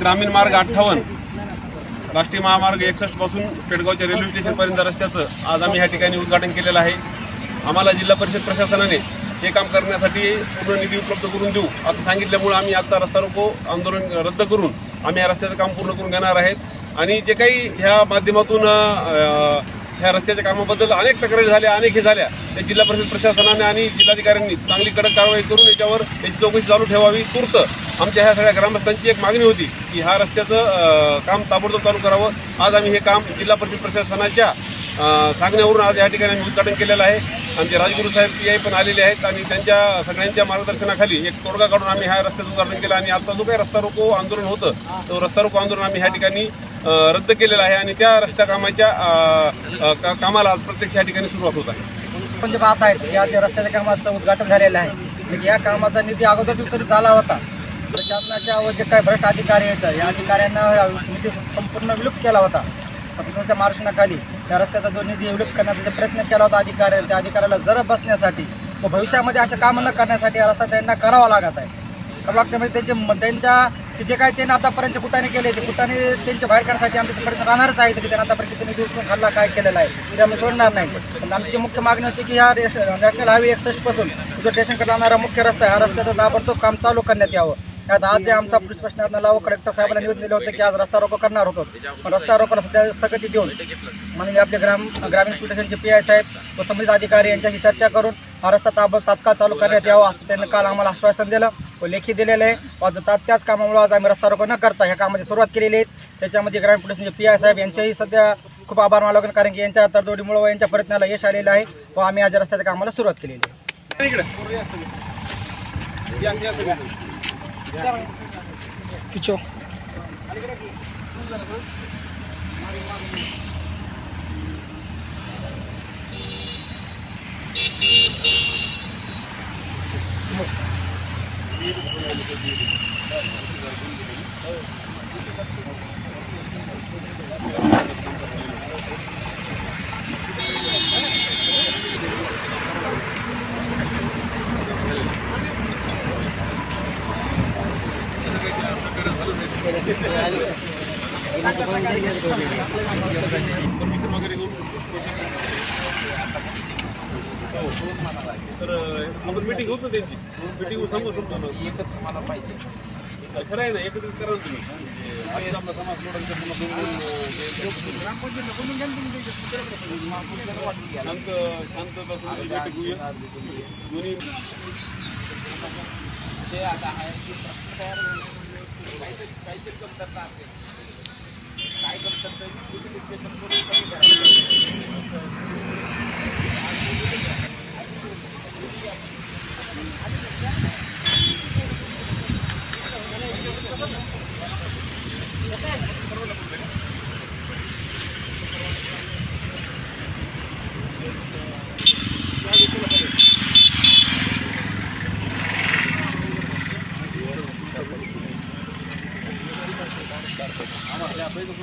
ग्रामीण मार्ग अठ्ठावन्न राष्ट्रीय महामार्ग एकसष्टपासून पेडगावच्या रेल्वे स्टेशन पर्यंत रस्त्याचं आज आम्ही ह्या ठिकाणी उद्घाटन केलेलं आहे. आम्हाला जिल्हा परिषद प्रशासनाने हे काम करण्यासाठी पूर्ण निधी उपलब्ध करून देऊ असं सांगितल्यामुळे आम्ही आजचा रस्ता रोको आंदोलन रद्द करून आम्ही या रस्त्याचं काम पूर्ण करून घेणार आहेत. आणि जे काही ह्या माध्यमातून ह्या रस्त्याच्या कामाबद्दल अनेक तक्रारी झाल्या अनेक हे झाल्या. त्या जिल्हा परिषद प्रशासनाने आणि जिल्हाधिकाऱ्यांनी चांगली कडक कारवाई करून याच्यावर याची चौकशी चालू ठेवावी. तूर्त आमच्या ह्या सगळ्या ग्रामस्थांची एक मागणी होती की ह्या रस्त्याचं काम ताबडतोब चालू करावं. आज आम्ही हे काम जिल्हा परिषद प्रशासनाच्या सांगण्यावरून आज या ठिकाणी आम्ही उद्घाटन केलेलं आहे. आमचे राजगुरू साहेब पी आय पण आलेले आहेत आणि त्यांच्या सगळ्यांच्या मार्गदर्शनाखाली एक तोडगा काढून आम्ही ह्या रस्त्याचं उद्घाटन केलं आणि आजचा जो काही रस्ता रोको आंदोलन होतं तो रस्ता रोको आंदोलन आम्ही ह्या ठिकाणी रद्द केलेलं आहे आणि त्या रस्त्या कामाच्या कामाला आज प्रत्यक्ष या ठिकाणी सुरुवात होत आहे. म्हणजे पाहत आहेत या रस्त्याच्या कामाचं उद्घाटन झालेलं आहे या कामाचा निधी अगोदर तरी झाला होता प्रशासनाच्या व जे काही भ्रष्ट अधिकारी आहेत या अधिकाऱ्यांना निधी संपूर्ण विलुप्त केला होता. प्रशासनाच्या मार्गदर्शनाखाली त्या रस्त्याचा जो निधी विलुप्त करण्याचा जो प्रयत्न केला होता अधिकाऱ्याला त्या अधिकाऱ्याला जर बसण्यासाठी व भविष्यामध्ये अशा कामं न करण्यासाठी हा रस्ता त्यांना करावा लागत आहे. करावं लागतं म्हणजे त्यांचे त्यांच्या की जे काय त्यांनी आतापर्यंत कुटाने केले ते कुटाने त्यांच्या बाहेर काढण्यासाठी आमच्या प्रयत्न राहणारच आहे की त्यांना आतापर्यंत त्यांनी निधी खाल्ला काय केलेला आहे ते आम्ही सोडणार नाही. पण आमची मुख्य मागणी होती की ह्या नॅशनल हायवे एकसष्टपासून जो स्टेशनकडे जाणारा मुख्य रस्ता आहे हा रस्त्याचं ताबडतोब काम चालू करण्यात यावं. त्यात आज जे आमचा पोलीस प्रश्न लावं कलेक्टर साहेबांना निवेदन दिलं होतं की आज रस्ता रोको करणार होतो. पण रस्ता रोकोला सध्या स्थगिती देऊन म्हणजे आपले ग्राम ग्रामीण पोलीस स्टेशनचे पी आय साहेब व संबंधित अधिकारी यांच्याशी चर्चा करून हा रस्ता ताबड तात्काळ चालू करण्यात यावा असं त्यांनी काल आम्हाला आश्वासन दिलं. व लेखी दिलेलं आहे. आज ता- त्याच कामामुळे आज आम्ही रस्ता रोको न करता ह्या कामाची सुरुवात केलेली आहे. त्याच्यामध्ये ग्रामीण पोलिसांचे म्हणजे पी आय साहेब यांच्याही सध्या खूप आभार मानला लागेल कारण की यांच्या तडजोडीमुळे व यांच्या प्रयत्नाला यश आलेलं आहे. व आम्ही आज रस्त्याच्या कामाला सुरुवात केलेली आहे. परमिशन वगैरे घेऊन हो. तर आपण मिटिंग होत ना त्यांची मिटिंग सांगू शकतो ना एकच मला पाहिजे खरं आहे ना एकत्रित करा तुम्ही म्हणजे आपला समाज सोडायचा पुन्हा दोन दोन, अं, शांत शांतता समिती बैठक होऊया दोन्ही 저희도